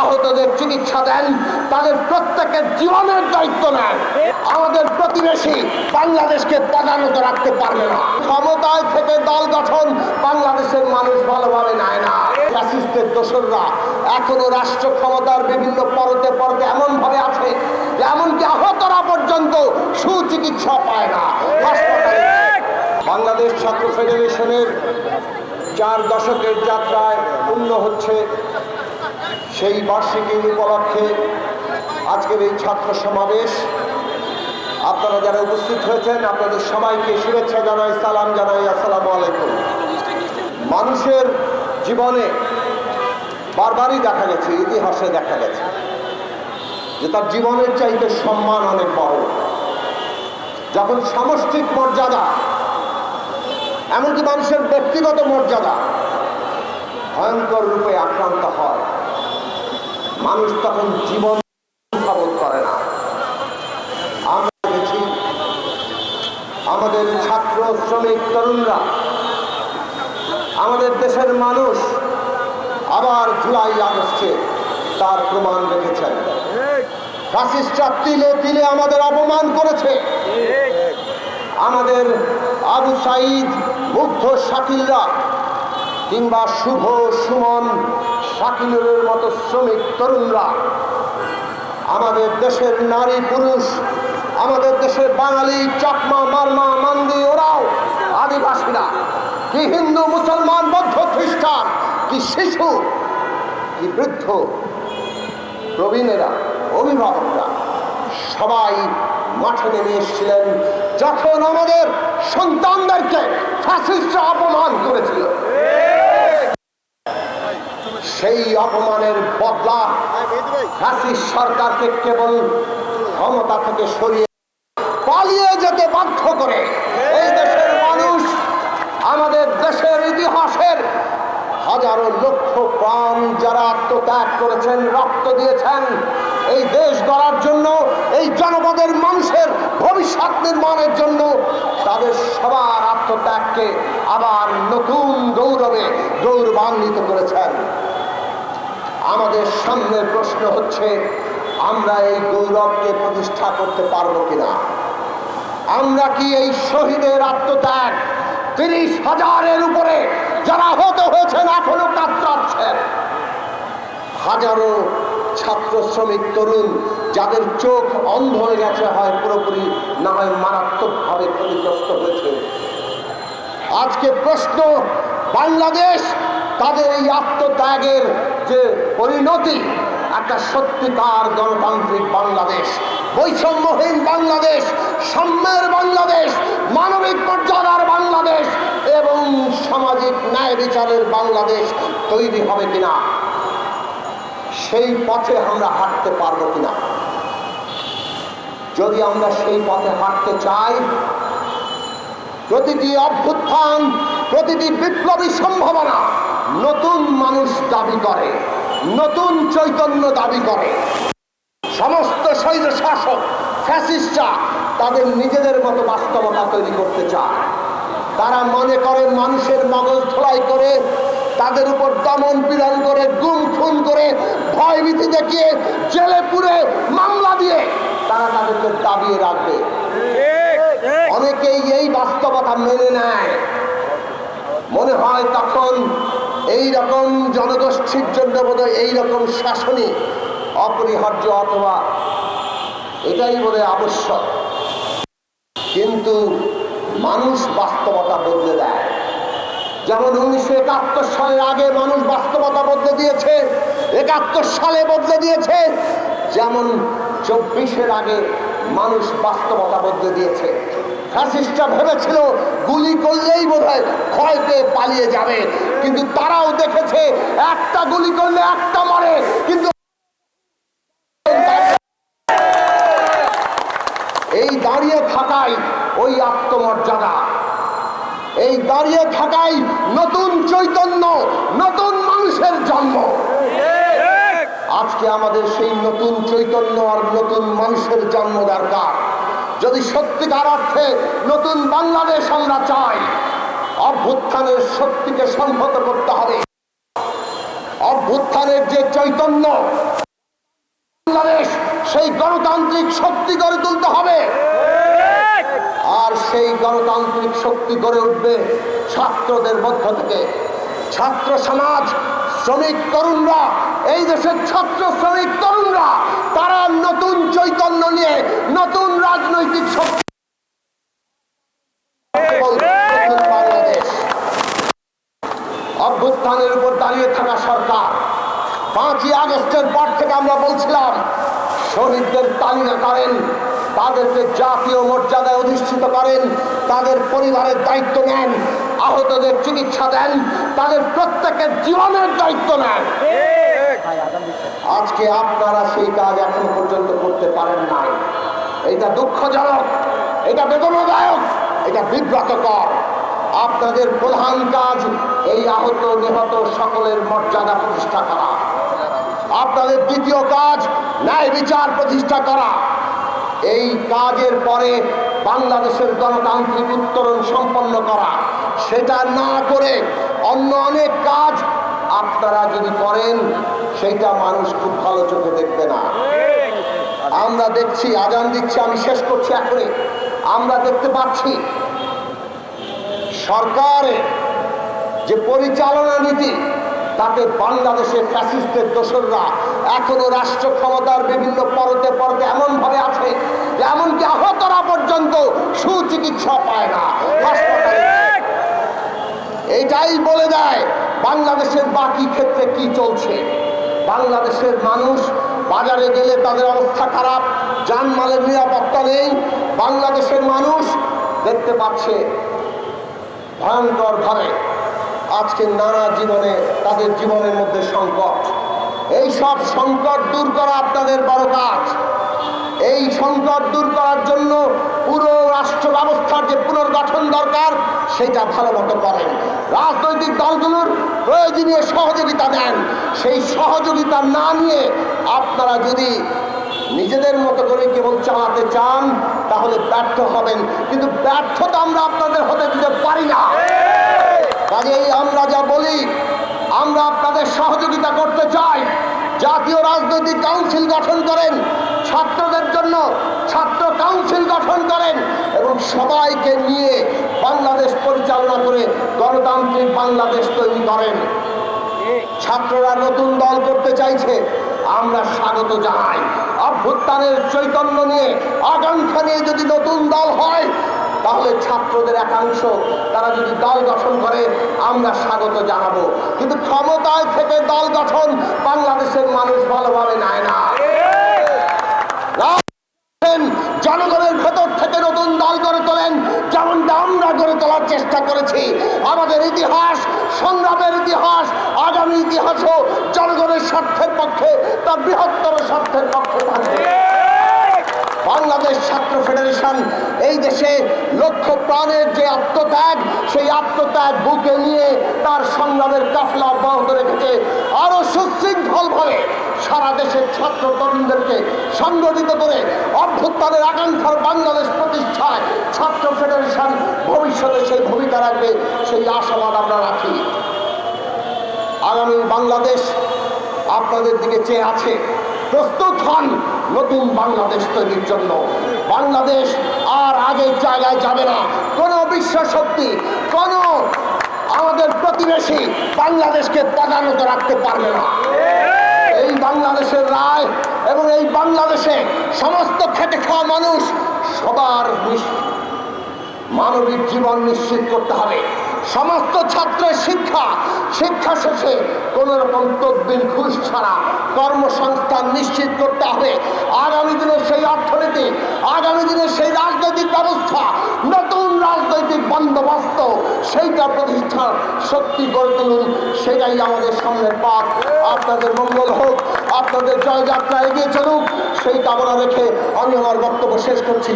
আহতদের চিকিৎসা দেন, তাদের প্রত্যেকের জীবনের দায়িত্ব নেন। আমাদের প্রতিবেশী বাংলাদেশকে পদানত রাখতে পারবে না। ক্ষমতায় থেকে দল গঠন বাংলাদেশের মানুষ ভালোভাবে নেয় না। ফ্যাসিস্টের দোসররা এখনও রাষ্ট্র ক্ষমতার বিভিন্ন পরতে পরতে এমন ভাবে আছে, এমনকি আহতরা পর্যন্ত সুচিকিৎসা পায় না। হাসপাতালে বাংলাদেশ ছাত্র ফেডারেশনের চার দশকের যাত্রায় পূর্ণ হচ্ছে সেই বার্ষিকীর উপলক্ষে আজকের এই ছাত্র সমাবেশ। আপনারা যারা উপস্থিত হয়েছেন, আপনাদের সবাইকে শুভেচ্ছা জানাই, সালাম জানাই, আসসালামু আলাইকুম। মানুষের জীবনে বারবারই দেখা গেছে, ইতিহাসে দেখা গেছে, যে তার জীবনের চাইতে সম্মান অনেক বড়। যখন সামষ্টিক মর্যাদা, এমনকি মানুষের ব্যক্তিগত মর্যাদা ভয়ঙ্কর রূপে আক্রান্ত হয়। মানুষ তখন জীবন করে না। আমরা দেখেছি আমাদের ছাত্র, শ্রমিক, তরুণরা, আমাদের দেশের মানুষ আবার জুলাই আগস্টে তার প্রমাণ রেখেছেন। ফ্যাসিস্টরা তিলে তিলে আমাদের অপমান করেছে। আমাদের আবু সাইদ, মুগ্ধ শাকিলরা কিংবা শুভ সুমন শাকিনুরের মতো শ্রমিক তরুণরা, আমাদের দেশের নারী পুরুষ, আমাদের দেশের বাঙালি চাকমা, মারমা, মান্দি, ওরাও আদিবাসীরা, কি হিন্দু, মুসলমান, বৌদ্ধ, খ্রিস্টান, কি শিশু, কি বৃদ্ধ, প্রবীণেরা, অভিভাবকরা, সবাই মাঠে নেমে এসেছিলেন যখন আমাদের সন্তানদেরকে ফ্যাসিস্টরা অপমান করেছিল। সেই অপমানের বদলা ফ্যাসিস্ট সরকারকে কেবল ক্ষমতা থেকে সরিয়ে পালিয়ে যেতে বাধ্য করে। এই দেশের মানুষ আমাদের দেশের ইতিহাসের হাজারো লক্ষ প্রাণ যারা আত্মত্যাগ করেছেন, রক্ত দিয়েছেন, এই দেশ গড়ার জন্য, এই জনপদের মানুষের ভবিষ্যৎ নির্মাণের জন্য তাদের সবার আত্মত্যাগকে আবার নতুন গৌরবে গৌরবান্বিত করেছেন। আমাদের সামনে প্রশ্ন হচ্ছে, আমরা এই গৌরবকে প্রতিষ্ঠা করতে পারব কিনা? আমরা কি এই শহীদের আত্মত্যাগ তিরিশ হাজারের উপরে যারা হতে হয়েছেন এখনও কাতরাচ্ছেন? হাজারো ছাত্র শ্রমিক, তরুণ, যাদের চোখ অন্ধ হয়ে গেছে, হয় পুরোপুরি না হয় মারাত্মকভাবে ক্ষতিগ্রস্ত হয়েছে। আজকে প্রশ্ন, বাংলাদেশ তাদের এই আত্মত্যাগের যে পরিণতি একটা সত্যিকার গণতান্ত্রিক বাংলাদেশ, বৈষম্যহীন বাংলাদেশ, সাম্যের বাংলাদেশ, মানবিক মর্যাদার বাংলাদেশ এবং সামাজিক ন্যায় বিচারের বাংলাদেশ তৈরি হবে কিনা, সেই পথে আমরা হাঁটতে পারব কিনা। যদি আমরা সেই পথে হাঁটতে চাই, প্রতিটি অভ্যুত্থান, প্রতিটি বিপ্লবী সম্ভাবনা নতুন মানুষ দাবি করে, নতুন চৈতন্য দাবি করে। সমস্ত শৈল শাসক, ফ্যাসিস্টরা তাদের নিজেদের মতো বাস্তবতা তৈরি করতে চায়। তারা মনে করে মানুষের মগজ ধোলাই করে, তাদের উপর দমন পীড়ন করে, গুম খুন করে, ভয়ভীতি দেখিয়ে, জেলে পুরে মামলা দিয়ে তারা তাদেরকে দাবিয়ে রাখবে। অনেকেই এই বাস্তবতা মেনে নেয়। মনে হয় তখন এই রকম জনগোষ্ঠীর জন্য বোধ এইরকম শাসনই অপরিহার্য অথবা এটাই বোধ আবশ্যক। কিন্তু মানুষ বাস্তবতা বদলে দেয়। যেমন উনিশশো একাত্তর সালের আগে মানুষ বাস্তবতা বদলে দিয়েছে, একাত্তর সালে বদলে দিয়েছে, যেমন চব্বিশের আগে মানুষ বাস্তবতা বদলে দিয়েছে। ফ্যাসিস্টরা ভেবেছিল গুলি করলেই বোধ হয় ভয় পেয়ে পালিয়ে যাবে। কিন্তু তারাও দেখেছে, একটা গুলি করলে একটা মরে, কিন্তু এই দাঁড়িয়ে থাকাই ওই আত্মমর্যাদা। এই দাঁড়িয়ে থাকাই নতুন চৈতন্য, নতুন মানুষের জন্ম। আজকে আমাদের সেই নতুন চৈতন্য আর নতুন মানুষের জন্ম দরকার। যদি সত্যিকার অর্থে নতুন বাংলাদেশ আমরা চাই অভ্যুত্থানের শক্তিকে সংহত করতে হবে। অভ্যুত্থানের যে চৈতন্য, বাংলাদেশ সেই গণতান্ত্রিক শক্তি গড়ে তুলতে হবে। আর সেই গণতান্ত্রিক শক্তি গড়ে উঠবে ছাত্রদের মধ্য থেকে। ছাত্র সমাজ, শ্রমিক, তরুণরা, এই দেশের ছাত্র, শ্রমিক, তরুণরা, তারা নতুন চৈতন্য নিয়ে নতুন রাজনৈতিক শক্তি বাংলাদেশ অভ্যুত্থানের উপর দাঁড়িয়ে থাকা সরকার পাঁচই আগস্টের পর থেকে আমরা বলছিলাম, শহীদদের তালিকা করেন, তাদেরকে জাতীয় মর্যাদায় অধিষ্ঠিত করেন, তাদের পরিবারের দায়িত্ব নেন, আহতদের চিকিৎসা দেন, তাদের প্রত্যেকের জীবনের দায়িত্ব নেন। আজকে আপনারা সেই কাজ এখনও পর্যন্ত করতে পারেন নাই। এটা দুঃখজনক, এটা বেদনাদায়ক, এটা বিব্রতকর। আপনাদের প্রধান কাজ এই আহত, নিহত সকলের মর্যাদা প্রতিষ্ঠা করা। আপনাদের দ্বিতীয় কাজ ন্যায় বিচার প্রতিষ্ঠা করা। এই কাজের পরে বাংলাদেশের গণতান্ত্রিক উত্তরণ সম্পন্ন করা। সেটা না করে অন্য অনেক কাজ আপনারা যদি করেন সেইটা মানুষ খুব ভালো চোখে দেখবে না। আমরা দেখছি, আজান দিচ্ছি, আমি শেষ করছি এখনই। আমরা দেখতে পাচ্ছি, সরকারের যে পরিচালনা নীতি তাতে বাংলাদেশের ফ্যাসিস্টের দোসররা, এখনও রাষ্ট্র ক্ষমতার বিভিন্ন পরতে পরতে এমন ভাবে আছে যে এমনকি আহতরা পর্যন্ত সুচিকিৎসা পায় না। এটাই বলে দেয়, বাংলাদেশের বাকি ক্ষেত্রে কি চলছে? বাংলাদেশের মানুষ বাজারে গেলে তাদের অবস্থা খারাপ, যানমালের নিরাপত্তা নেই, বাংলাদেশের মানুষ দেখতে পাচ্ছে ভয়ঙ্করভাবে আজকে নানা জীবনে তাদের জীবনের মধ্যে সংকট। এই সব সংকট দূর করা আপনাদের বড় কাজ। এই সংকট দূর করার জন্য পুরো রাষ্ট্র ব্যবস্থার যে পুনর্গঠন দরকার, সেটা ভালো মতো করেন। রাজনৈতিক দলগুলোর প্রয়োজনীয় সহযোগিতা দেন। সেই সহযোগিতা না নিয়ে আপনারা যদি নিজেদের মতো করে কেবল চালাতে চান, তাহলে ব্যর্থ হবেন। কিন্তু ব্যর্থতা আমরা আপনাদের হতে দিতে পারি না। কাজেই আমরা যা বলি, আমরা আপনাদের সহযোগিতা করতে চাই। জাতীয় রাজনৈতিক কাউন্সিল গঠন করেন, ছাত্রদের জন্য ছাত্র কাউন্সিল গঠন করেন এবং সবাইকে নিয়ে বাংলাদেশ পরিচালনা করে গণতান্ত্রিক বাংলাদেশ তৈরি করেন। ছাত্ররা নতুন দল করতে চাইছে, আমরা স্বাগত জানাই। অভ্যুত্থানের চৈতন্য নিয়ে আকাঙ্ক্ষা নিয়ে যদি নতুন দল হয় তাহলে ছাত্রদের একাংশ, তারা যদি দল গঠন করে, আমরা স্বাগত জানাব। কিন্তু ক্ষমতায় থেকে দল গঠন বাংলাদেশের মানুষ ভালোভাবে নেয় না। জনগণের ভেতর থেকে নতুন দল গড়ে তোলেন, যেমনটা আমরা গড়ে তোলার চেষ্টা করেছি। আমাদের ইতিহাস, সংগ্রামের ইতিহাস, আগামী ইতিহাসও জনগণের স্বার্থের পক্ষে, তার বৃহত্তর স্বার্থের পক্ষে থাকবে। বাংলাদেশ ছাত্র ফেডারেশন এই দেশে লক্ষ্য প্রাণের যে আত্মত্যাগ, সেই আত্মত্যাগ বুকে নিয়ে তার সংগ্রামের কাফলা অব্যাহত রেখেছে। আরও সুশৃঙ্খলভাবে সারা দেশের ছাত্র তরুণদেরকে সংগঠিত করে অভ্যুত্থানের আকাঙ্ক্ষার বাংলাদেশ প্রতিষ্ঠায় ছাত্র ফেডারেশন ভবিষ্যতে সেই ভূমিকা রাখবে, সেই আশাবাদ আমরা রাখি। আগামী বাংলাদেশ আপনাদের দিকে চেয়ে আছে, প্রস্তুত হন। নতুন বাংলাদেশ তৈরির জন্য। বাংলাদেশ আর আগের জায়গায় যাবে না। কোনো বিশ্ব শক্তি কোনো আমাদের প্রতিবেশী বাংলাদেশকে পদানত রাখতে পারবে না। এই বাংলাদেশের রায় এবং এই বাংলাদেশে সমস্ত খেটে খাওয়া মানুষ সবার মানবিক জীবন নিশ্চিত করতে হবে। সমস্ত ছাত্রের শিক্ষা শিক্ষা শেষে কোন রকম তদবির ঘুষ ছাড়া কর্মসংস্থান নিশ্চিত করতে হবে। আগামী দিনে সেই অর্থনীতি, আগামী দিনে সেই রাজনৈতিক ব্যবস্থা, নতুন রাজনৈতিক বন্দোবস্ত, সেইটা প্রতিষ্ঠার সত্যি গড়ে তুলুন, সেটাই আমাদের সামনের পথ। আপনাদের মঙ্গল হোক, আপনাদের জয়যাত্রা এগিয়ে চলুক, সেই কামনা রেখে আমি আমার বক্তব্য শেষ করছি।